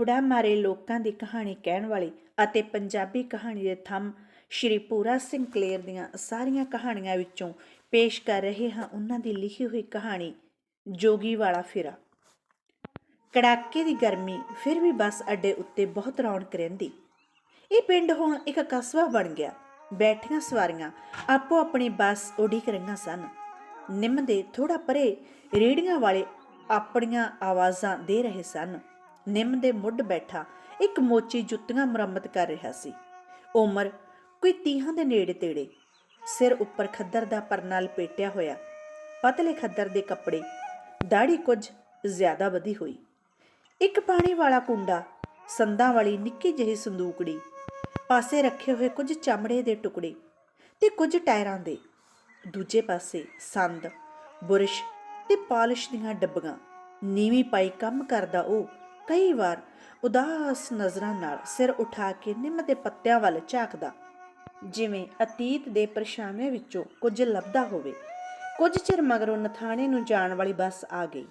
ਉਡਾ ਮਾਰੇ ਲੋਕਾਂ ਦੀ ਕਹਾਣੀ ਕਹਿਣ ਵਾਲੀ ਅਤੇ ਪੰਜਾਬੀ ਕਹਾਣੀ ਦੇ ਥੰਮ ਸ਼੍ਰੀ ਪੂਰਾ ਸਿੰਘ ਕਲੇਰ ਦੀਆਂ ਸਾਰੀਆਂ ਕਹਾਣੀਆਂ ਵਿੱਚੋਂ ਪੇਸ਼ ਕਰ ਰਹੇ ਹਾਂ ਉਹਨਾਂ ਦੀ ਲਿਖੀ ਹੋਈ ਕਹਾਣੀ, ਜੋਗੀ ਵਾਲਾ ਫਿਰਾ। ਕੜਾਕੇ ਦੀ ਗਰਮੀ ਫਿਰ ਵੀ ਬੱਸ ਅੱਡੇ ਉੱਤੇ ਬਹੁਤ ਰੌਣਕ ਰਹਿੰਦੀ। ਇਹ ਪਿੰਡ ਹੁਣ ਇੱਕ ਕਸਬਾ ਬਣ ਗਿਆ। ਬੈਠੀਆਂ ਸਵਾਰੀਆਂ ਆਪੋ ਆਪਣੀ ਬੱਸ ਉਡੀਕ ਰਹੀਆਂ ਸਨ। ਨਿੰਮ ਦੇ ਥੋੜਾ ਪਰੇ ਰੇੜੀਆਂ ਵਾਲੇ ਆਪਣੀਆਂ ਆਵਾਜ਼ਾਂ ਦੇ ਰਹੇ ਸਨ। ਨਿੰਮ ਦੇ ਮੁੱਢ ਬੈਠਾ ਇੱਕ ਮੋਚੀ ਜੁੱਤੀਆਂ ਮੁਰੰਮਤ ਕਰ ਰਿਹਾ ਸੀ। ਉਮਰ ਕੋਈ ਤੀਹਾਂ ਦੇ ਨੇੜੇ ਤੇੜੇ। ਸਿਰ ਉੱਪਰ ਖੱਦਰ ਦਾ ਪਰਨਾ ਲਪੇਟਿਆ ਹੋਇਆ। ਪਤਲੇ ਖੱਦਰ ਦੇ ਕੱਪੜੇ। ਦਾੜੀ ਕੁਝ ਜ਼ਿਆਦਾ ਵਧੀ ਹੋਈ। ਇੱਕ ਪਾਣੀ ਵਾਲਾ ਕੁੰਡਾ। ਸੰਦਾਂ ਵਾਲੀ ਨਿੱਕੀ ਜਿਹੀ ਸੰਦੂਕੜੀ। ਪਾਸੇ ਰੱਖੇ ਹੋਏ ਕੁਝ ਚਮੜੇ ਦੇ ਟੁਕੜੇ ਤੇ ਕੁਝ ਟਾਇਰਾਂ ਦੇ। ਦੂਜੇ ਪਾਸੇ ਸੰਦ, ਬੁਰਸ਼ ਤੇ ਪਾਲਿਸ਼ ਦੀਆਂ ਡੱਬੀਆਂ। ਨੀਵੀਂ ਪਾਈ ਕੰਮ ਕਰਦਾ ਉਹ ਕਈ ਵਾਰ ਉਦਾਸ ਨਜ਼ਰਾਂ ਨਾਲ ਸਿਰ ਉਠਾ ਕੇ ਨਿੰਮ ਦੇ ਪੱਤਿਆਂ ਵੱਲ ਝਾਕਦਾ। ਜਿਵੇਂ ਅਤੀਤ ਦੇ ਪਰਛਾਵੇਂ ਵਿੱਚੋਂ ਕੁਝ ਲੱਭਦਾ ਹੋਵੇ। ਕੁਝ ਚਿਰ ਮਗਰੋਂ ਨਥਾਣੇ ਨੂੰ ਜਾਣ ਵਾਲੀ ਬੱਸ ਆ ਗਈ।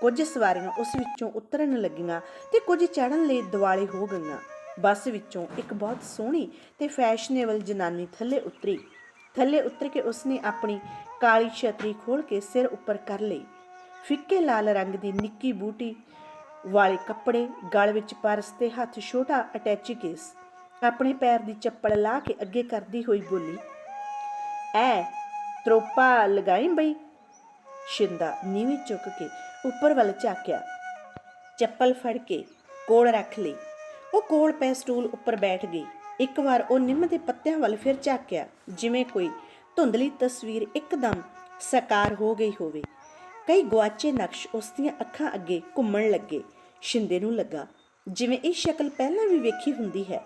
ਕੁਝ ਸਵਾਰੀਆਂ ਉਸ ਵਿੱਚੋਂ ਉਤਰਨ ਲੱਗੀਆਂ ਤੇ ਕੁਝ ਚੜ੍ਹਨ ਲਈ ਦਿਵਾਲੇ ਹੋ ਗਈਆਂ। ਬੱਸ ਵਿੱਚੋਂ ਇੱਕ ਬਹੁਤ ਸੋਹਣੀ ਤੇ ਫੈਸ਼ਨੇਬਲ ਜਨਾਨੀ ਥੱਲੇ ਉਤਰੀ। ਥੱਲੇ ਉਤਰ ਕੇ ਉਸਨੇ ਆਪਣੀ ਕਾਲੀ ਛਤਰੀ ਖੋਲ ਕੇ ਸਿਰ ਉੱਪਰ ਕਰ ਲਈ। ਫਿੱਕੇ ਲਾਲ ਰੰਗ ਦੀ ਨਿੱਕੀ ਬੂਟੀ ਵਾਲੇ ਕੱਪੜੇ ਗਲ ਵਿੱਚ ਪਰਸ ਤੇ ਹੱਥ ਛੋਟਾ ਅਟੈਚੀ ਕੇਸ। ਆਪਣੇ ਪੈਰ ਦੀ ਚੱਪਲ ਲਾ ਕੇ ਅੱਗੇ ਕਰਦੀ ਹੋਈ ਬੋਲੀ, ਐ, ਤਰੋਪਾ ਲਗਾਈ ਬਈ? ਸ਼ਿੰਦਾ ਨੀਵੀਂ ਚੁੱਕ ਕੇ ਉੱਪਰ ਵੱਲ ਝਾਕਿਆ। ਚੱਪਲ ਫੜ ਕੇ ਕੋਲ ਰੱਖ ਲਈ। ਉਹ ਕੋਲ ਪੈ ਸਟੂਲ ਉੱਪਰ ਬੈਠ ਗਈ। ਇੱਕ ਵਾਰ ਉਹ ਨਿੰਮ ਦੇ ਪੱਤਿਆਂ ਵੱਲ ਫਿਰ ਝਾਕਿਆ, ਜਿਵੇਂ ਕੋਈ ਧੁੰਦਲੀ ਤਸਵੀਰ ਇੱਕਦਮ ਸਾਕਾਰ ਹੋ ਗਈ ਹੋਵੇ। ਕਈ ਗੁਆਚੇ ਨਕਸ਼ ਉਸ ਦੀਆਂ ਅੱਖਾਂ ਅੱਗੇ ਘੁੰਮਣ ਲੱਗੇ। ਸ਼ਿੰਦੇ ਨੂੰ ਲੱਗਾ। ਜਿਵੇਂ ਇਹ ਸ਼ਕਲ ਪਹਿਲਾਂ ਵੀ ਵੇਖੀ ਹੁੰਦੀ ਹੈ।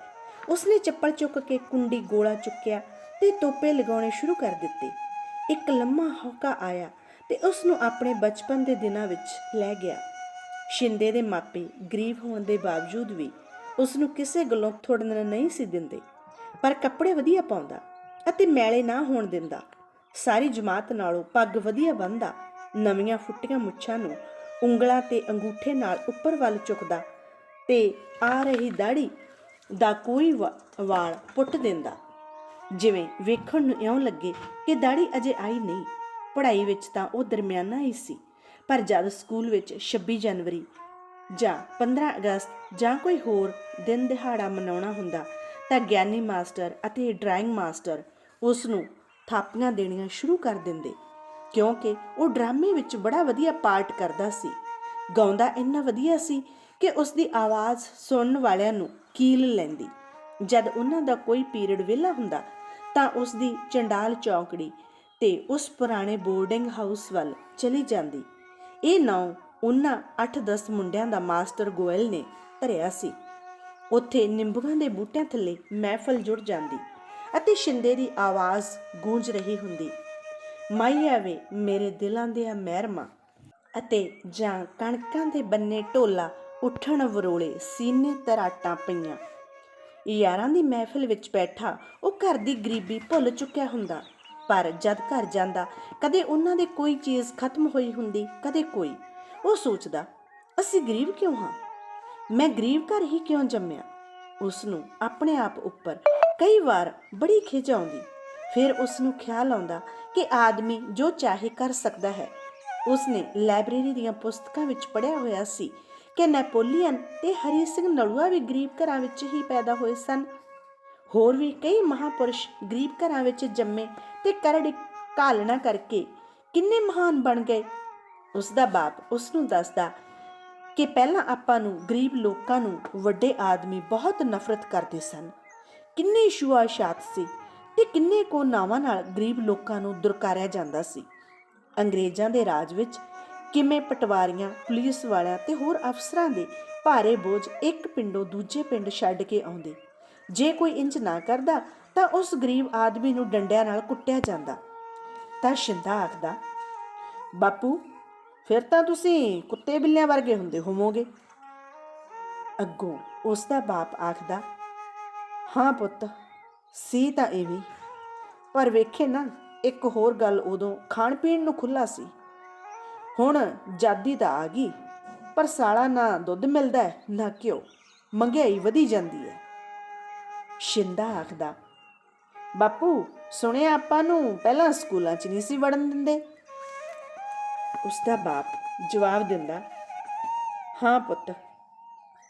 ਉਸਨੇ ਚੱਪਲ ਚੁੱਕ ਕੇ ਕੁੰਡੀ ਗੋਲਾ ਚੁੱਕਿਆ ਤੇ ਤੋਪੇ ਲਗਾਉਣੇ ਸ਼ੁਰੂ ਕਰ ਦਿੱਤੇ। ਇੱਕ ਲੰਮਾ ਹੌਕਾ ਆਇਆ ਤੇ ਉਸ ਨੂੰ ਆਪਣੇ ਬਚਪਨ ਦੇ ਦਿਨਾਂ ਵਿੱਚ ਲੈ ਗਿਆ। ਸ਼ਿੰਦੇ ਦੇ ਮਾਪੇ ਗਰੀਬ ਹੋਣ ਦੇ ਬਾਵਜੂਦ ਵੀ ਉਸ ਨੂੰ ਕਿਸੇ ਗੱਲੋਂ ਥੋੜਨ ਨਹੀਂ ਸੀ ਦਿੰਦੇ। ਪਰ ਕੱਪੜੇ ਵਧੀਆ ਪਾਉਂਦਾ ਅਤੇ ਮੈਲੇ ਨਾ ਹੋਣ ਦਿੰਦਾ। ਸਾਰੀ ਜਮਾਤ ਨਾਲੋਂ ਪੱਗ ਵਧੀਆ ਬੰਨਦਾ ਨਵੀਆਂ ਫੁੱਟੀਆਂ ਮੁੱਛਾਂ ਨੂੰ ਉਂਗਲਾਂ ਤੇ ਅੰਗੂਠੇ ਨਾਲ ਉੱਪਰ ਵੱਲ ਚੁੱਕਦਾ ਤੇ ਆ ਰਹੀ ਦਾੜੀ ਦਾ ਕੋਈ ਵਾ- ਵਾਲ ਪੁੱਟ ਦਿੰਦਾ। ਜਿਵੇਂ ਵੇਖਣ ਨੂੰ ਇਉਂ ਲੱਗੇ ਕਿ ਦਾੜੀ ਅਜੇ ਆਈ ਨਹੀਂ। ਪੜ੍ਹਾਈ ਵਿੱਚ ਤਾਂ ਉਹ ਦਰਮਿਆਨਾ ਹੀ ਸੀ, ਪਰ ਜਦ ਸਕੂਲ ਵਿੱਚ 26 ਜਨਵਰੀ ਜਾਂ 15 ਅਗਸਤ ਜਾਂ ਕੋਈ ਹੋਰ ਦਿਨ ਦਿਹਾੜਾ ਮਨਾਉਣਾ ਹੁੰਦਾ ਤਾਂ ਗਿਆਨੀ ਮਾਸਟਰ ਅਤੇ ਡਰਾਇੰਗ ਮਾਸਟਰ ਉਸ ਨੂੰ ਥਾਪੀਆਂ ਦੇਣੀਆਂ ਸ਼ੁਰੂ ਕਰ ਦਿੰਦੇ। ਕਿਉਂਕਿ ਉਹ ਡਰਾਮੇ ਵਿੱਚ ਬੜਾ ਵਧੀਆ ਪਾਰਟ ਕਰਦਾ ਸੀ। ਗਾਉਂਦਾ ਇੰਨਾ ਵਧੀਆ ਸੀ ਕਿ ਉਸ ਦੀ ਆਵਾਜ਼ ਸੁਣਨ ਵਾਲਿਆਂ ਨੂੰ ਕੀਲ ਲੈਂਦੀ। ਜਦ ਉਹਨਾਂ ਦਾ ਕੋਈ ਪੀਰੀਅਡ ਵਿਹਲਾ ਹੁੰਦਾ, ਤਾਂ ਉਸ ਦੀ ਚੰਡਾਲ ਚੌਂਕੜੀ ਤੇ ਉਸ ਪੁਰਾਣੇ ਬੋਰਡਿੰਗ ਹਾਊਸ ਵੱਲ ਚਲੀ ਜਾਂਦੀ। ਇਹ ਨਾਂ ਉਹਨਾਂ 8-10 ਮੁੰਡਿਆਂ ਦਾ ਮਾਸਟਰ ਗੋਇਲ ਨੇ ਧਰਿਆ ਸੀ। ਉੱਥੇ ਨਿੰਬੂਆਂ ਦੇ ਬੂਟਿਆਂ ਥੱਲੇ ਮਹਿਫਲ ਜੁੜ ਜਾਂਦੀ ਅਤੇ ਸ਼ਿੰਦੇ ਦੀ ਆਵਾਜ਼ ਗੂੰਜ ਰਹੀ ਹੁੰਦੀ। ਮਾਈ ਆਵੇ ਮੇਰੇ ਦਿਲਾਂ ਦੇ ਮਹਿਰਮਾ। ਅਤੇ ਜਾਂ ਕਣਕਾਂ ਦੇ ਬੰਨੇ ਢੋਲਾ ਉੱਠਣ ਵਰੋਲੇ ਸੀਨੇ ਤਰਾਟਾਂ ਪਈਆਂ। ਯਾਰਾਂ ਦੀ ਮਹਿਫਿਲ ਵਿੱਚ ਬੈਠਾ, ਉਹ ਘਰ ਦੀ ਗਰੀਬੀ ਭੁੱਲ ਚੁੱਕਿਆ ਹੁੰਦਾ। ਪਰ ਜਦ ਘਰ ਜਾਂਦਾ, ਕਦੇ ਉਹਨਾਂ ਦੇ ਕੋਈ ਚੀਜ਼ ਖਤਮ ਹੋਈ ਹੁੰਦੀ, ਕਦੇ ਕੋਈ। ਉਹ ਸੋਚਦਾ, ਅਸੀਂ ਗਰੀਬ ਕਿਉਂ ਹਾਂ? ਮੈਂ ਗਰੀਬ ਘਰ ਹੀ ਕਿਉਂ ਜੰਮਿਆ? ਉਸ ਨੂੰ ਆਪਣੇ ਆਪ ਉੱਪਰ ਕਈ ਵਾਰ ਬੜੀ ਖਿਝ ਆਉਂਦੀ। ਫਿਰ ਉਸ ਨੂੰ ਖਿਆਲ ਆਉਂਦਾ ਕਿ ਆਦਮੀ ਜੋ ਚਾਹੇ ਕਰ ਸਕਦਾ ਹੈ। ਉਸ ਲਾਇਬ੍ਰੇਰੀ ਦੀਆਂ ਪੁਸਤਕਾਂ ਵਿੱਚ ਪੜ੍ਹਿਆ ਹੋਇਆ ਸੀ ਕਿ ਨੈਪੋਲੀਅਨ ਤੇ ਹਰੀ ਸਿੰਘ ਨਲੂਆ ਵੀ ਗਰੀਬ ਘਰਾਂ ਵਿੱਚ ਹੀ ਪੈਦਾ ਹੋਏ ਸਨ। ਹੋਰ ਵੀ ਕਈ ਮਹਾਪੁਰਸ਼ ਗਰੀਬ ਘਰਾਂ ਵਿੱਚ ਜੰਮੇ ਤੇ ਕਰੜੀ ਕਾਲਣਾ ਕਰਕੇ ਕਿੰਨੇ ਮਹਾਨ ਬਣ ਗਏ। ਉਸ ਦਾ ਬਾਪ ਉਸ ਨੂੰ ਦੱਸਦਾ ਕਿ ਪਹਿਲਾਂ ਆਪਾਂ ਨੂੰ ਗਰੀਬ ਲੋਕਾਂ ਨੂੰ ਵੱਡੇ ਆਦਮੀ ਬਹੁਤ ਨਫ਼ਰਤ ਕਰਦੇ ਸਨ। ਕਿੰਨੇ ਸ਼ੁਆਸ਼ਾਤ ਸੀ ਤੇ ਕਿੰਨੇ ਕੋ ਨਾਵਾਂ ਨਾਲ ਗਰੀਬ ਲੋਕਾਂ ਨੂੰ ਦੁਰਕਾਰਿਆ ਜਾਂਦਾ ਸੀ। ਅੰਗਰੇਜ਼ਾਂ ਦੇ ਰਾਜ ਵਿੱਚ ਕਿਵੇਂ ਪਟਵਾਰੀਆਂ, ਪੁਲਿਸ ਵਾਲਿਆਂ ਤੇ ਹੋਰ ਅਫਸਰਾਂ ਦੇ ਭਾਰੇ ਬੋਝ ਇੱਕ ਪਿੰਡੋਂ ਦੂਜੇ ਪਿੰਡ ਛੱਡ ਕੇ ਆਉਂਦੇ। ਜੇ ਕੋਈ ਇੰਜ ਨਾ ਕਰਦਾ, ਤਾਂ ਉਸ ਗਰੀਬ ਆਦਮੀ ਨੂੰ ਡੰਡਿਆਂ ਨਾਲ ਕੁੱਟਿਆ ਜਾਂਦਾ। ਤਾਂ ਸ਼ਿੰਦਾ ਆਖਦਾ, ਬਾਪੂ, ਫਿਰ ਤਾਂ ਤੁਸੀਂ ਕੁੱਤੇ ਬਿੱਲਿਆਂ ਵਰਗੇ ਹੁੰਦੇ ਹੋਵੋਗੇ। ਅੱਗੋਂ ਉਸ ਦਾ ਬਾਪ ਆਖਦਾ, ਹਾਂ ਪੁੱਤ ਸੀ ਤਾਂ ਇਹ ਪਰ ਵੇਖੇ ਨਾ ਇੱਕ ਹੋਰ ਗੱਲ ਉਦੋਂ ਖਾਣ ਪੀਣ ਨੂੰ ਖੁੱਲਾ ਸੀ। ਹੁਣ ਜਾਦੀ ਤਾਂ ਆ ਗਈ ਪਰ ਸਾਲਾ ਨਾ ਦੁੱਧ ਮਿਲਦਾ ਹੈ, ਨਾ ਘਿਓ। ਮਹਿੰਗਾਈ ਵਧੀ ਜਾਂਦੀ ਹੈ। ਸ਼ਿੰਦਾ ਆਖਦਾ ਬਾਪੂ ਸੁਣਿਆ ਆਪਾਂ ਨੂੰ ਪਹਿਲਾਂ ਸਕੂਲਾਂ 'ਚ ਨਹੀਂ ਸੀ ਵੜਨ ਦਿੰਦੇ? ਉਸ ਦਾ ਬਾਪ ਜਵਾਬ ਦਿੰਦਾ ਹਾਂ ਪੁੱਤ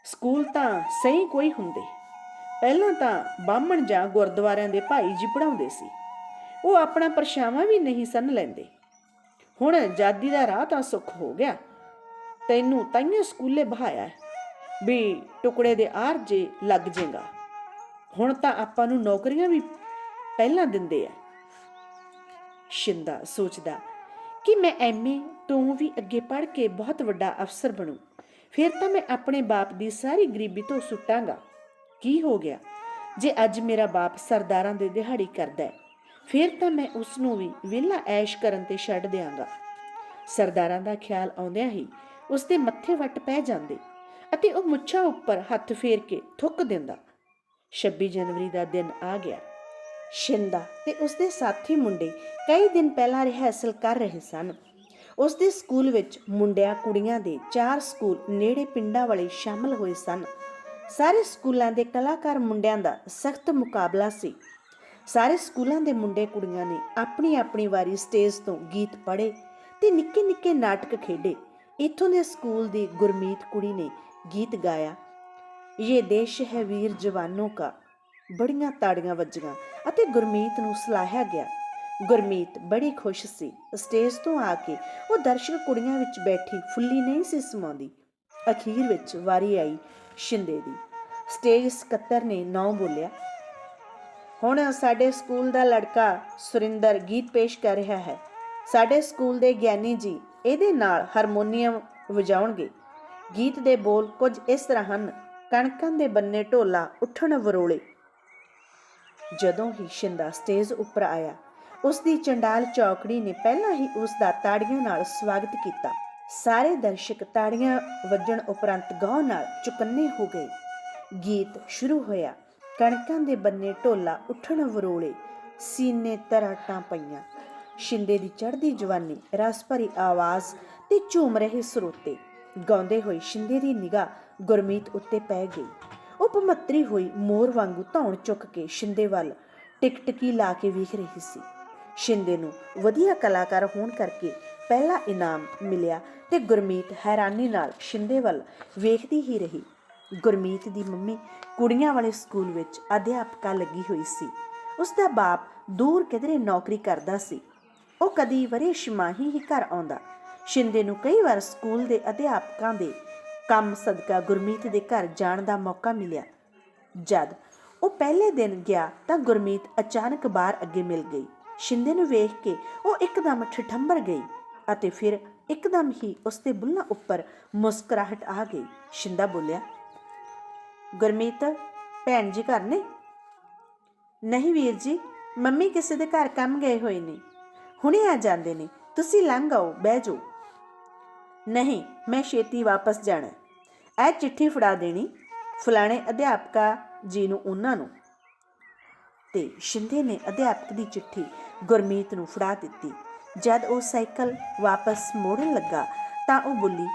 ਸਕੂਲ ਤਾਂ ਸਹੀ ਕੋਈ ਹੁੰਦੇ। ਪਹਿਲਾਂ ਤਾਂ ਬਾਹਮਣ ਜਾਂ ਗੁਰਦੁਆਰਿਆਂ ਦੇ ਭਾਈ ਜੀ ਪੜਾਉਂਦੇ ਸੀ। ਉਹ ਆਪਣਾ ਪਰਛਾਵਾਂ ਵੀ ਨਹੀਂ ਸੰਨ ਲੈਂਦੇ। ਹੁਣ ਆਜ਼ਾਦੀ ਦਾ ਰਾਹ ਤਾਂ ਸੁੱਖ ਹੋ ਗਿਆ। ਤੈਨੂੰ ਤਾਈਆਂ ਸਕੂਲੇ ਬਹਾਇਆ ਵੀ ਟੁਕੜੇ ਦੇ ਆਰ ਜੇ ਲੱਗ ਜਾਏਗਾ ਹੁਣ ਤਾਂ ਆਪਾਂ ਨੂੰ ਨੌਕਰੀਆਂ ਵੀ ਪਹਿਲਾਂ ਦਿੰਦੇ ਆ। ਸ਼ਿੰਦਾ ਸੋਚਦਾ, ਕਿ ਮੈਂ ਐਮਏ ਤੋਂ ਵੀ ਅੱਗੇ ਪੜ੍ਹ ਕੇ ਬਹੁਤ ਵੱਡਾ ਅਫਸਰ ਬਣੂ? ਫਿਰ ਤਾਂ ਮੈਂ ਆਪਣੇ ਬਾਪ ਦੀ ਸਾਰੀ ਗਰੀਬੀ ਤੋਂ ਸੁੱਟਾਂਗਾ। ਕੀ ਹੋ ਗਿਆ? ਜੇ ਅੱਜ ਮੇਰਾ ਬਾਪ ਸਰਦਾਰਾਂ ਦੇ ਦਿਹਾੜੀ ਕਰਦਾ ਹੈ, ਫਿਰ ਤਾਂ ਮੈਂ ਉਸ ਨੂੰ ਵੀ ਵਿਹਲਾ ਐਸ਼ ਕਰਨ ਤੇ ਛੱਡ ਦਿਆਂਗਾ। ਸਰਦਾਰਾਂ ਦਾ ਖਿਆਲ ਆਉਂਦਿਆਂ ਹੀ ਉਸ ਦੇ ਮੱਥੇ ਵੱਟ ਪੈ ਜਾਂਦੇ ਅਤੇ ਉਹ ਮੁੱਛਾਂ ਉੱਪਰ ਹੱਥ ਫੇਰ ਕੇ ਥੁੱਕ ਦਿੰਦਾ। 26 ਜਨਵਰੀ ਦਾ ਦਿਨ ਆ ਗਿਆ। ਸ਼ਿੰਦਾ ਤੇ ਉਸਦੇ ਸਾਥੀ ਮੁੰਡੇ ਕਈ ਦਿਨ ਪਹਿਲਾਂ ਰਿਹਰਸਲ ਕਰ ਰਹੇ ਸਨ। ਉਸ ਦੇ ਸਕੂਲ ਵਿੱਚ ਮੁੰਡਿਆਂ ਕੁੜੀਆਂ ਦੇ ਚਾਰ ਸਕੂਲ ਨੇੜੇ ਪਿੰਡਾਂ ਵਾਲੇ ਸ਼ਾਮਲ ਹੋਏ ਸਨ। ਸਾਰੇ ਸਕੂਲਾਂ ਦੇ ਕਲਾਕਾਰ ਮੁੰਡਿਆਂ ਦਾ ਸਖਤ ਮੁਕਾਬਲਾ ਸੀ। ਸਾਰੇ ਸਕੂਲਾਂ ਦੇ ਮੁੰਡੇ ਕੁੜੀਆਂ ਨੇ ਆਪਣੀ ਆਪਣੀ ਵਾਰੀ ਸਟੇਜ ਤੋਂ ਗੀਤ ਪੜ੍ਹੇ ਤੇ ਨਿੱਕੇ ਨਿੱਕੇ ਨਾਟਕ ਖੇਡੇ। ਇੱਥੋਂ ਦੇ ਸਕੂਲ ਦੀ ਗੁਰਮੀਤ ਕੁੜੀ ਨੇ ਗੀਤ ਗਾਇਆ, ਇਹ ਦੇਸ਼ ਹੈ ਵੀਰ ਜਵਾਨੋਂ ਕਾ। ਬੜੀਆਂ ਤਾੜੀਆਂ ਵੱਜੀਆਂ ਅਤੇ ਗੁਰਮੀਤ ਨੂੰ ਸਲਾਹਿਆ ਗਿਆ। ਗੁਰਮੀਤ ਬੜੀ ਖੁਸ਼ ਸੀ। ਸਟੇਜ ਤੋਂ ਆ ਕੇ ਉਹ ਦਰਸ਼ਕ ਕੁੜੀਆਂ ਵਿੱਚ ਬੈਠੀ ਫੁੱਲੀ ਨਹੀਂ ਸੀ ਸਮਾਉਂਦੀ। ਅਖੀਰ ਵਿੱਚ ਵਾਰੀ ਆਈ ਸ਼ਿੰਦੇ ਦੀ। ਸਟੇਜ ਸਕੱਤਰ ਨੇ ਨਾਂ ਬੋਲਿਆ, ਹੁਣ ਸਾਡੇ ਸਕੂਲ ਦਾ ਲੜਕਾ ਸੁਰਿੰਦਰ ਗੀਤ ਪੇਸ਼ ਕਰ ਰਿਹਾ ਹੈ। ਸਾਡੇ ਸਕੂਲ ਦੇ ਗਿਆਨੀ ਜੀ ਇਹਦੇ ਨਾਲ ਹਾਰਮੋਨੀਅਮ ਵਜਾਉਣਗੇ। ਗੀਤ ਦੇ ਬੋਲ ਕੁਝ ਇਸ ਤਰ੍ਹਾਂ ਹਨ, ਕਣਕਾਂ ਦੇ ਬੰਨੇ ਢੋਲਾ ਉੱਠਣ ਵਰੋਲੇ। ਜਦੋਂ ਹੀ ਸ਼ਿੰਦਾ ਸਟੇਜ ਉੱਪਰ ਆਇਆ ਉਸ ਦੀ ਚੰਡਾਲ ਚੌਕੜੀ ਨੇ ਪਹਿਲਾਂ ਹੀ ਉਸ ਦਾ ਤਾੜੀਆਂ ਨਾਲ ਸਵਾਗਤ ਕੀਤਾ। ਸਾਰੇ ਦਰਸ਼ਕ ਤਾੜੀਆਂ ਵੱਜਣ ਉਪਰੰਤ ਗਾਉ ਨਾਲ ਚੁਕੰਨੇ ਹੋ ਗਏ। ਗੀਤ ਸ਼ੁਰੂ ਹੋਇਆ। ਕਣਕਾਂ ਦੇ ਬੰਨੇ ਢੋਲਾ ਉੱਠਣ ਵਰੋਲੇ, ਸੀਨੇ ਤਰਾਟਾਂ ਪਈਆਂ। ਸ਼ਿੰਦੇ ਦੀ ਚੜ੍ਹਦੀ ਜਵਾਨੀ, ਰਸ ਭਰੀ ਆਵਾਜ਼ ਤੇ ਝੂਮ ਰਹੇ ਸਰੋਤੇ। ਗਾਉਂਦੇ ਹੋਏ ਸ਼ਿੰਦੇ ਦੀ ਨਿਗਾਹ ਗੁਰਮੀਤ ਉੱਤੇ ਪੈ ਗਈ। ਉਹ ਭਮੱਤਰੀ ਹੋਈ ਮੋਰ ਵਾਂਗੂ ਧੌਣ ਚੁੱਕ ਕੇ ਸ਼ਿੰਦੇ ਵੱਲ ਟਿਕਟਕੀ ਲਾ ਕੇ ਵੇਖ ਰਹੀ ਸੀ। ਸ਼ਿੰਦੇ ਨੂੰ ਵਧੀਆ ਕਲਾਕਾਰ ਹੋਣ ਕਰਕੇ ਪਹਿਲਾ ਇਨਾਮ ਮਿਲਿਆ ਤੇ ਗੁਰਮੀਤ ਹੈਰਾਨੀ ਨਾਲ ਸ਼ਿੰਦੇ ਵੱਲ ਵੇਖਦੀ ਹੀ ਰਹੀ। ਗੁਰਮੀਤ ਦੀ ਮੰਮੀ ਕੁੜੀਆਂ ਵਾਲੇ ਸਕੂਲ ਵਿੱਚ ਅਧਿਆਪਕਾ ਲੱਗੀ ਹੋਈ ਸੀ। ਉਸ ਦਾ ਬਾਪ ਦੂਰ ਕਿਧਰੇ ਨੌਕਰੀ ਕਰਦਾ ਸੀ। ਉਹ ਕਦੀ ਵਰੇ ਛਮਾਹੀ ਹੀ ਘਰ ਆਉਂਦਾ। ਸ਼ਿੰਦੇ ਨੂੰ ਕਈ ਵਾਰ ਸਕੂਲ ਦੇ ਅਧਿਆਪਕਾਂ ਦੇ ਕੰਮ ਸਦਕਾ ਗੁਰਮੀਤ ਦੇ ਘਰ ਜਾਣ ਦਾ ਮੌਕਾ ਮਿਲਿਆ। ਜਦ ਉਹ ਪਹਿਲੇ ਦਿਨ ਗਿਆ ਤਾਂ ਗੁਰਮੀਤ ਅਚਾਨਕ ਬਾਹਰ ਅੱਗੇ ਮਿਲ ਗਈ। ਸ਼ਿੰਦੇ ਨੂੰ ਵੇਖ ਕੇ ਉਹ ਇੱਕਦਮ ਠਠੰਬਰ ਗਈ। ਅਤੇ ਫਿਰ ਇੱਕਦਮ ਹੀ ਉਸ ਦੇ ਬੁੱਲਾਂ ਉੱਪਰ ਮੁਸਕਰਾਹਟ ਆ ਗਈ। ਸ਼ਿੰਦਾ ਬੋਲਿਆ, ਗੁਰਮੀਤ, ਭੈਣ ਜੀ ਘਰ ਨੇ? ਨਹੀਂ ਵੀਰ ਜੀ, ਮੰਮੀ ਕਿਸੇ ਦੇ ਘਰ ਕੰਮ ਗਏ ਹੋਏ ਨੇ। ਹੁਣੇ ਆ ਜਾਂਦੇ ਨੇ। ਤੁਸੀਂ ਲੰਘ ਆਓ, ਬਹਿ ਜਾਓ। ਨਹੀਂ, ਮੈਂ ਛੇਤੀ ਵਾਪਸ ਜਾਣਾ। ਇਹ ਚਿੱਠੀ ਫੜਾ ਦੇਣੀ ਫਲਾਣੇ ਅਧਿਆਪਕਾ ਜੀ ਨੂੰ ਉਹਨਾਂ ਨੂੰ। ਤੇ ਸ਼ਿੰਦੇ ਨੇ ਅਧਿਆਪਕ ਦੀ ਚਿੱਠੀ ਗੁਰਮੀਤ ਨੂੰ ਫੜਾ ਦਿੱਤੀ। ਜਦ ਉਹ ਸਾਈਕਲ ਵਾਪਸ ਮੋੜਨ ਲੱਗਾ ਤਾਂ ਉਹ ਬੋਲੀ,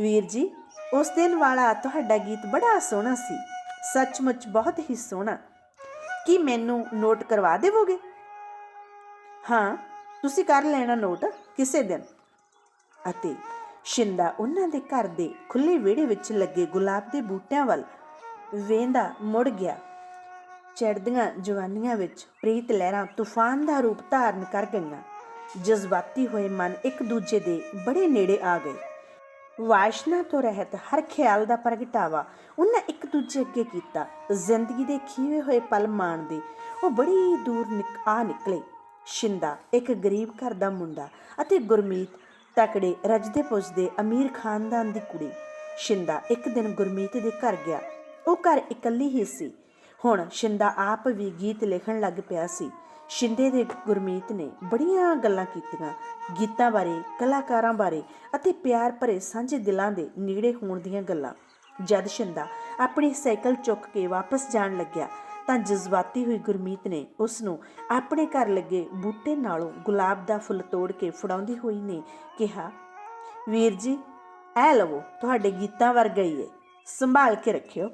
ਵੀਰ ਜੀ, ਉਸ ਦਿਨ ਵਾਲਾ ਤੁਹਾਡਾ ਗੀਤ ਬੜਾ ਸੋਹਣਾ ਸੀ। ਸੱਚਮੁੱਚ ਬਹੁਤ ਹੀ ਸੋਹਣਾ। ਕੀ ਮੈਨੂੰ ਨੋਟ ਕਰਵਾ ਦੇਵੋਗੇ? ਹਾਂ, ਤੁਸੀਂ ਕਰ ਲੈਣਾ ਨੋਟ ਕਿਸੇ ਦਿਨ। ਅਤੇ ਸ਼ਿੰਦਾ ਉਹਨਾਂ ਦੇ ਘਰ ਦੇ ਖੁੱਲੇ ਵਿਹੜੇ ਵਿੱਚ ਲੱਗੇ ਗੁਲਾਬ ਦੇ ਬੂਟਿਆਂ ਵੱਲ ਵੇਂਦਾ ਮੁੜ ਗਿਆ। ਚੜ੍ਹਦੀਆਂ ਜਵਾਨੀਆਂ ਵਿੱਚ ਪ੍ਰੀਤ ਲਹਿਰਾਂ ਤੂਫਾਨ ਦਾ ਰੂਪ ਧਾਰਨ ਕਰ ਗਈਆਂ। ਜਜ਼ਬਾਤੀ ਹੋਏ ਮਨ ਇੱਕ ਦੂਜੇ ਦੇ ਬੜੇ ਨੇੜੇ ਆ ਗਏ। ਵਾਸ਼ਨਾ ਤੋਂ ਰਹਿਤ ਹਰ ਖਿਆਲ ਦਾ ਪ੍ਰਗਟਾਵਾ ਉਹਨਾਂ ਇੱਕ ਦੂਜੇ ਅੱਗੇ ਕੀਤਾ। ਜ਼ਿੰਦਗੀ ਦੇ ਖੀਵੇ ਹੋਏ ਪਲ ਮਾਣਦੇ ਉਹ ਬੜੀ ਦੂਰ ਆ ਨਿਕਲੇ। ਸ਼ਿੰਦਾ, ਇੱਕ ਗਰੀਬ ਘਰ ਦਾ ਮੁੰਡਾ ਅਤੇ ਗੁਰਮੀਤ ਤਕੜੇ ਰਜਦੇ ਪੁੱਜਦੇ ਅਮੀਰ ਖਾਨਦਾਨ ਦੀ ਕੁੜੀ। ਸ਼ਿੰਦਾ ਇੱਕ ਦਿਨ ਗੁਰਮੀਤ ਦੇ ਘਰ ਗਿਆ। ਉਹ ਘਰ ਇਕੱਲੀ ਹੀ ਸੀ। ਹੁਣ ਸ਼ਿੰਦਾ ਆਪ ਵੀ ਗੀਤ ਲਿਖਣ ਲੱਗ ਪਿਆ ਸੀ। ਸ਼ਿੰਦੇ ਦੇ ਗੁਰਮੀਤ ਨੇ ਬੜੀਆਂ ਗੱਲਾਂ ਕੀਤੀਆਂ, ਗੀਤਾਂ ਬਾਰੇ, ਕਲਾਕਾਰਾਂ ਬਾਰੇ ਅਤੇ ਪਿਆਰ ਭਰੇ ਸਾਂਝੇ ਦਿਲਾਂ ਦੇ ਨੇੜੇ ਹੋਣ ਦੀਆਂ ਗੱਲਾਂ। ਜਦ ਸ਼ਿੰਦਾ ਆਪਣੀ ਸਾਈਕਲ ਚੁੱਕ ਕੇ ਵਾਪਸ ਜਾਣ ਲੱਗਿਆ, ਤਾਂ ਜਜ਼ਬਾਤੀ ਹੋਈ ਗੁਰਮੀਤ ਨੇ ਉਸ ਨੂੰ ਆਪਣੇ ਘਰ ਲੱਗੇ ਬੂਟੇ ਨਾਲੋਂ ਗੁਲਾਬ ਦਾ ਫੁੱਲ ਤੋੜ ਕੇ ਫੜਾਉਂਦੀ ਹੋਈ ਨੇ ਕਿਹਾ, ਵੀਰ ਜੀ ਐ ਲਵੋ, ਤੁਹਾਡੇ ਗੀਤਾਂ ਵਰਗਾ ਹੀ ਏ, ਸੰਭਾਲ ਕੇ ਰੱਖਿਓ।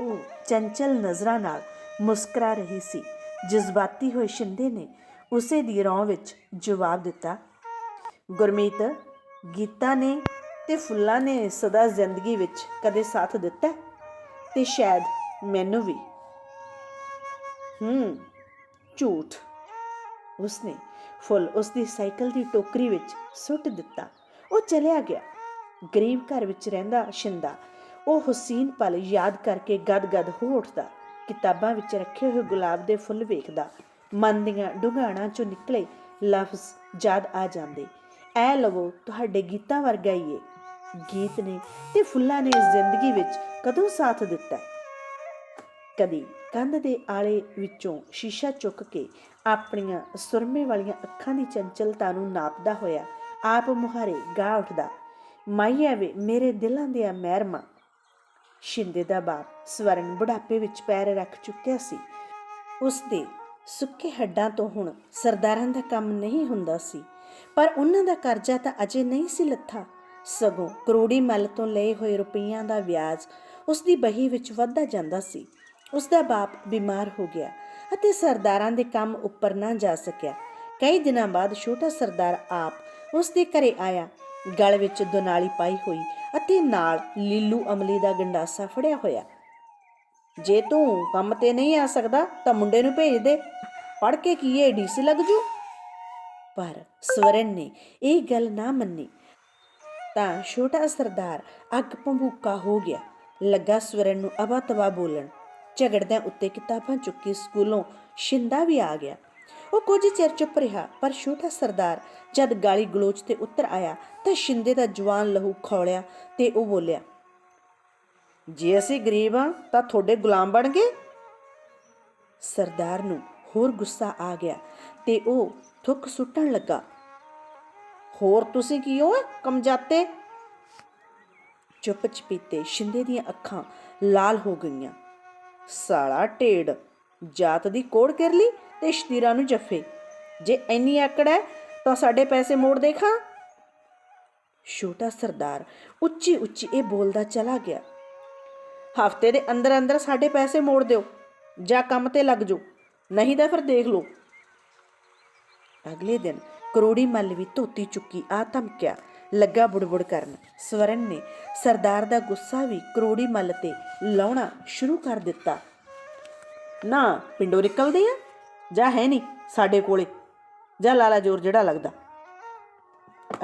ਉਹ ਚੰਚਲ ਨਜ਼ਰਾਂ ਨਾਲ ਮੁਸਕਰਾ ਰਹੀ ਸੀ। ਜਜ਼ਬਾਤੀ ਹੋਏ ਸ਼ਿੰਦੇ ਨੇ ਉਸੇ ਦੀ ਰੌਂ ਵਿੱਚ ਜਵਾਬ ਦਿੱਤਾ, ਗੁਰਮੀਤ, ਗੀਤਾ ਨੇ ਤੇ ਫੁੱਲਾਂ ਨੇ ਸਦਾ ਜ਼ਿੰਦਗੀ ਵਿੱਚ ਕਦੇ ਸਾਥ ਦਿੱਤਾ? ਤੇ ਸ਼ਾਇਦ ਮੈਨੂੰ ਵੀ। ਹੂੰ, ਝੂਠ। ਉਸਨੇ ਫੁੱਲ ਉਸਦੀ ਸਾਈਕਲ ਦੀ ਟੋਕਰੀ ਵਿੱਚ ਸੁੱਟ ਦਿੱਤਾ। ਉਹ ਚਲਿਆ ਗਿਆ। ਗਰੀਬ ਘਰ ਵਿੱਚ ਰਹਿੰਦਾ ਸ਼ਿੰਦਾ, ਉਹ ਹੁਸੀਨ ਪਲ ਯਾਦ ਕਰਕੇ ਗਦ-ਗਦ ਹੋ ਉੱਠਦਾ। ਕਿਤਾਬਾਂ ਵਿੱਚ ਰੱਖੇ ਹੋਏ ਗੁਲਾਬ ਦੇ ਫੁੱਲ ਵੇਖਦਾ। ਮਨ ਦੀਆਂ ਡੁਗਾਣਾ ਚੋਂ ਨਿਕਲੇ ਲਫ਼ਜ਼ ਯਾਦ ਆ ਜਾਂਦੇ। ਐ ਲਵੋ, ਤੁਹਾਡੇ ਗੀਤਾਂ ਵਰਗਾ ਹੀ ਏ। ਗੀਤ ਨੇ ਤੇ ਫੁੱਲਾਂ ਨੇ ਜ਼ਿੰਦਗੀ ਵਿੱਚ ਕਦੋਂ ਸਾਥ ਦਿੱਤਾ? ਕਦੀ ਕੰਧ ਦੇ ਆਲੇ ਵਿੱਚੋਂ ਸ਼ੀਸ਼ਾ ਚੁੱਕ ਕੇ ਆਪਣੀਆਂ ਸੁਰਮੇ ਵਾਲੀਆਂ ਅੱਖਾਂ ਦੀ ਚੰਚਲਤਾ ਨੂੰ ਨਾਪਦਾ ਹੋਇਆ ਆਪ ਮੁਹਾਰੇ ਗਾ ਉੱਠਦਾ। ਮਾਈਆ ਵੇ, ਮੇਰੇ ਦਿਲਾਂ ਦੇ ਮਹਿਰਮਾ। ਸ਼ਿੰਦੇ ਦਾ ਬਾਪ ਸਵਰਨ ਬੁਢਾਪੇ ਵਿੱਚ ਪੈਰ ਰੱਖ ਚੁੱਕਿਆ ਸੀ। ਉਸ ਦੇ ਸੁੱਕੇ ਹੱਡਾਂ ਤੋਂ ਹੁਣ ਸਰਦਾਰਾਂ ਦਾ ਕੰਮ ਨਹੀਂ ਹੁੰਦਾ ਸੀ, ਪਰ ਉਹਨਾਂ ਦਾ ਕਰਜ਼ਾ ਤਾਂ ਅਜੇ ਨਹੀਂ ਸੀ ਲੱਥਾ। ਸਗੋਂ ਕਰੋੜੀ ਮੱਲ ਤੋਂ ਲਏ ਹੋਏ ਰੁਪਈਆਂ ਦਾ ਵਿਆਜ ਉਸ ਦੀ ਬਹੀ ਵਿੱਚ ਵੱਧਦਾ ਜਾਂਦਾ ਸੀ। ਉਸ ਦਾ ਬਾਪ ਬਿਮਾਰ ਹੋ ਗਿਆ ਅਤੇ ਸਰਦਾਰਾਂ ਦੇ ਕੰਮ ਉੱਪਰ ਨਾ ਜਾ ਸਕਿਆ। ਕਈ ਦਿਨਾਂ ਬਾਅਦ ਛੋਟਾ ਸਰਦਾਰ ਆਪ ਉਸ ਦੇ ਘਰੇ ਆਇਆ। ਗਲ ਵਿੱਚ ਦੁਨਾਲੀ ਪਾਈ ਹੋਈ ਅਤੇ ਨਾਲ ਲੀਲੂ ਅਮਲੀ ਦਾ ਗੰਡਾਸਾ ਫੜਿਆ ਹੋਇਆ। ਜੇ ਤੂੰ ਕੰਮ ਤੇ ਨਹੀਂ ਆ ਸਕਦਾ, ਤਾਂ ਮੁੰਡੇ ਨੂੰ ਭੇਜ ਦੇ। ਪੜ ਕੇ ਕੀ ਇਹ ਡੀਸੀ ਲੱਗ ਜੂ? ਪਰ ਸਵਰਨ ਨੇ ਇਹ ਗੱਲ ਨਾ ਮੰਨੀ। ਤਾਂ ਛੋਟਾ ਸਰਦਾਰ ਅੱਗ ਭੰਬੂਕਾ ਹੋ ਗਿਆ। ਲੱਗਾ ਸਵਰਨ ਨੂੰ ਅਬਾ ਤਵਾ ਬੋਲਣ। ਝਗੜਦਿਆਂ ਉੱਤੇ ਕਿਤਾਬਾਂ ਚੁੱਕੀ ਸਕੂਲੋਂ ਸ਼ਿੰਦਾ ਵੀ ਆ ਗਿਆ। ਉਹ ਕੁਝ ਚਿਰ ਚੁੱਪ ਰਿਹਾ, ਪਰ ਛੋਟਾ ਸਰਦਾਰ ਜਦ ਗਾਲੀ ਗਲੋਚ ਤੇ ਉਤਰ ਆਇਆ ਤਾਂ ਸ਼ਿੰਦੇ ਦਾ ਜਵਾਨ ਲਹੂ ਖੌਲਿਆ ਤੇ ਉਹ ਬੋਲਿਆ, ਜੇ ਅਸੀਂ ਗਰੀਬ ਆ ਤਾਂ ਤੁਹਾਡੇ ਗੁਲਾਮ ਬਣ ਗਏ? ਸਰਦਾਰ ਨੂੰ ਹੋਰ ਗੁੱਸਾ ਆ ਗਿਆ ਤੇ ਉਹ ਥੁੱਕ ਸੁੱਟਣ ਲੱਗਾ, ਹੋਰ ਤੁਸੀਂ ਕੀ ਹੋ, ਕਮਜਾਤੇ? ਚੁੱਪ ਚਪੀਤੇ ਸ਼ਿੰਦੇ ਦੀਆਂ ਅੱਖਾਂ ਲਾਲ ਹੋ ਗਈਆਂ, ਸਾਲਾ ਢੇੜ ਜਾਤ ਦੀ ਕੋੜ ਕਰ ਲਈ ਤੇ ਸ਼ਤੀਰਾ ਨੂੰ ਜੱਫੇ। ਜੇ ਇੰਨੀ ਆਕੜ ਹੈ, ਤਾਂ ਸਾਡੇ ਪੈਸੇ ਮੋੜ ਦੇਖਾਂ ਛੋਟਾ ਸਰਦਾਰ ਉੱਚੀ ਉੱਚੀ ਇਹ ਬੋਲਦਾ ਚਲਾ ਗਿਆ। ਹਫ਼ਤੇ ਦੇ ਅੰਦਰ ਅੰਦਰ ਸਾਡੇ ਪੈਸੇ ਮੋੜ ਦਿਓ, ਜਾਂ ਕੰਮ ਤੇ ਲੱਗ ਜਾਓ। ਨਹੀਂ ਤਾਂ ਫਿਰ ਦੇਖ ਲਓ। ਅਗਲੇ ਦਿਨ ਕਰੋੜੀ ਮੱਲ ਵੀ ਧੋਤੀ ਚੁੱਕੀ ਆ ਧਮਕਿਆ। ਲੱਗਾ ਬੁੜਬੁੜ ਕਰਨ। ਸਵਰਨ ਨੇ ਸਰਦਾਰ ਦਾ ਗੁੱਸਾ ਵੀ ਕਰੋੜੀ ਮੱਲ ਤੇ ਲਾਉਣਾ ਸ਼ੁਰੂ ਕਰ ਦਿੱਤਾ। ਨਾ, ਪਿੰਡੋਂ ਨਿਕਲਦੇ ਆ? ਜਾਂ ਹੈ ਨਹੀਂ ਸਾਡੇ ਕੋਲੇ, ਜਾਂ ਲਾਲਾ ਜੋਰ ਜਿਹੜਾ ਲੱਗਦਾ।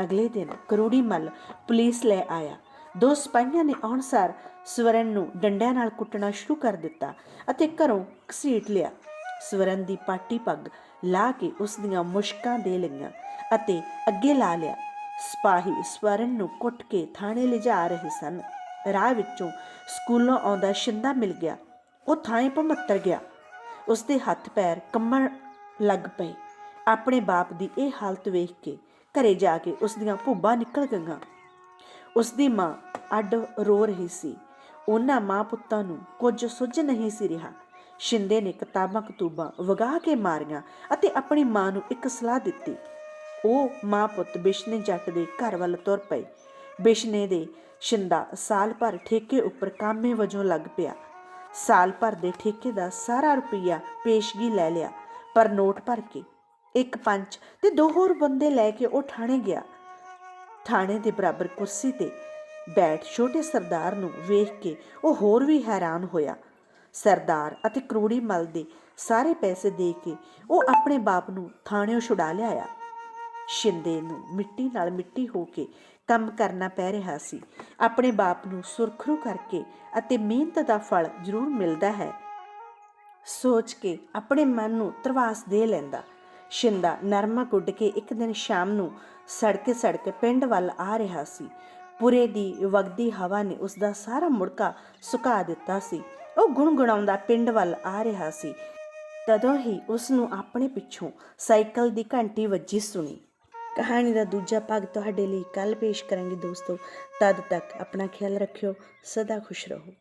ਅਗਲੇ ਦਿਨ ਕਰੂੜੀ ਮੱਲ ਪੁਲਿਸ ਲੈ ਆਇਆ। ਦੋ ਸਿਪਾਹੀਆਂ ਨੇ ਅਨਸਾਰ ਸਵਰਨ ਨੂੰ ਡੰਡਿਆਂ ਨਾਲ ਕੁੱਟਣਾ ਸ਼ੁਰੂ ਕਰ ਦਿੱਤਾ ਅਤੇ ਘਰੋਂ ਘਸੀਟ ਲਿਆ। ਸਵਰਨ ਦੀ ਪਾਟੀ ਪੱਗ ਲਾ ਕੇ ਉਸ ਦੀਆਂ ਮੁਸ਼ਕਾਂ ਦੇ ਲਈਆਂ ਅਤੇ ਅੱਗੇ ਲਾ ਲਿਆ। ਸਿਪਾਹੀ ਸਵਰਨ ਨੂੰ ਕੁੱਟ ਕੇ ਥਾਣੇ ਲਿਜਾ ਰਹੇ ਸਨ। ਰਾਹ ਵਿੱਚੋਂ ਸਕੂਲੋਂ ਆਉਂਦਾ ਸ਼ਿੰਦਾ ਮਿਲ ਗਿਆ। ਉਹ ਥਾਂ ਭਮੱਤਰ ਗਿਆ। ਉਸ ਦੇ ਹੱਥ ਪੈਰ ਕੰਮਣ ਲੱਗ ਪਏ। ਆਪਣੇ ਬਾਪ ਦੀ ਇਹ ਹਾਲਤ ਵੇਖ ਕੇ ਘਰੇ ਜਾ ਕੇ ਉਸ ਦੀਆਂ ਭੁੱਬਾਂ ਨਿਕਲ ਗਈਆਂ। ਉਸ ਦੀ ਮਾਂ ਅੱਡ ਰੋ ਰਹੀ ਸੀ। ਉਹਨਾਂ ਮਾਂ ਪੁੱਤਾਂ ਨੂੰ ਕੁਝ ਸੁੱਝ ਨਹੀਂ ਸੀ ਰਿਹਾ। ਸ਼ਿੰਦੇ ਨੇ ਕਿਤਾਬਾਂ ਕਤੂਬਾਂ ਵਗਾ ਕੇ ਮਾਰੀਆਂ ਅਤੇ ਆਪਣੀ ਮਾਂ ਨੂੰ ਇੱਕ ਸਲਾਹ ਦਿੱਤੀ। ਉਹ ਮਾਂ ਪੁੱਤ ਬਿਸ਼ਨੇ ਜੱਟ ਦੇ ਘਰ ਵੱਲ ਤੁਰ ਪਏ। ਬਿਸ਼ਨੇ ਦੇ ਸ਼ਿੰਦਾ ਸਾਲ ਭਰ ਠੇਕੇ ਉੱਪਰ ਕਾਮੇ ਵਜੋਂ ਲੱਗ ਪਿਆ। ਸਾਲ ਭਰ ਦੇ ਠੇਕੇ ਦਾ ਸਾਰਾ ਰੁਪਈਆ ਪੇਸ਼ਗੀ ਲੈ ਲਿਆ। ਪਰ ਨੋਟ ਭਰ ਕੇ ਇੱਕ ਪੰਚ ਤੇ ਦੋ ਹੋਰ ਬੰਦੇ ਲੈ ਕੇ ਉਹ ਥਾਣੇ ਗਿਆ। ਥਾਣੇ ਦੇ ਬਰਾਬਰ ਕੁਰਸੀ ਤੇ ਬੈਠ ਛੋਟੇ ਸਰਦਾਰ ਨੂੰ ਵੇਖ ਕੇ ਉਹ ਹੋਰ ਵੀ ਹੈਰਾਨ ਹੋਇਆ। ਸਰਦਾਰ ਅਤੇ ਕਰੋੜੀ ਮਲ ਦੇ ਸਾਰੇ ਪੈਸੇ ਦੇ ਕੇ ਉਹ ਆਪਣੇ ਬਾਪ ਨੂੰ ਥਾਣਿਓਂ ਛੁਡਾ ਲਿਆਇਆ। ਸ਼ਿੰਦੇ ਨੂੰ ਮਿੱਟੀ ਨਾਲ ਮਿੱਟੀ ਹੋ ਕੇ ਕੰਮ ਕਰਨਾ ਪੈ ਰਿਹਾ ਸੀ। ਆਪਣੇ ਬਾਪ ਨੂੰ ਸੁਰਖਰੂ ਕਰਕੇ ਅਤੇ ਮਿਹਨਤ ਦਾ ਫਲ ਜ਼ਰੂਰ ਮਿਲਦਾ ਹੈ। ਸੋਚ ਕੇ ਆਪਣੇ ਮਨ ਨੂੰ ਤਰਵਾਸ ਦੇ ਲੈਂਦਾ। ਸ਼ਿੰਦਾ ਨਰਮਾ ਗੁੱਡ ਕੇ ਇੱਕ ਦਿਨ ਸ਼ਾਮ ਨੂੰ ਸੜਕੇ ਸੜਕੇ ਪਿੰਡ ਵੱਲ ਆ ਰਿਹਾ ਸੀ। ਪੁਰੇ ਦੀ ਵਗਦੀ ਹਵਾ ਨੇ ਉਸ ਦਾ ਸਾਰਾ ਮੁੜਕਾ ਸੁਕਾ ਦਿੱਤਾ ਸੀ। ਉਹ ਗੁਣਗੁਣਾਉਂਦਾ ਪਿੰਡ ਵੱਲ ਆ ਰਿਹਾ ਸੀ। ਤਦੋਂ ਹੀ ਉਸ ਨੂੰ ਆਪਣੇ ਪਿੱਛੋਂ ਸਾਈਕਲ ਦੀ ਘੰਟੀ ਵੱਜੀ ਸੁਣੀ। ਕਹਾਣੀ ਦਾ ਦੂਜਾ ਭਾਗ ਤੁਹਾਡੇ ਲਈ ਕੱਲ ਪੇਸ਼ ਕਰਾਂਗੇ ਦੋਸਤੋ। ਤਦ ਤੱਕ ਆਪਣਾ ਖਿਆਲ ਰੱਖਿਓ, ਸਦਾ ਖੁਸ਼ ਰਹੋ।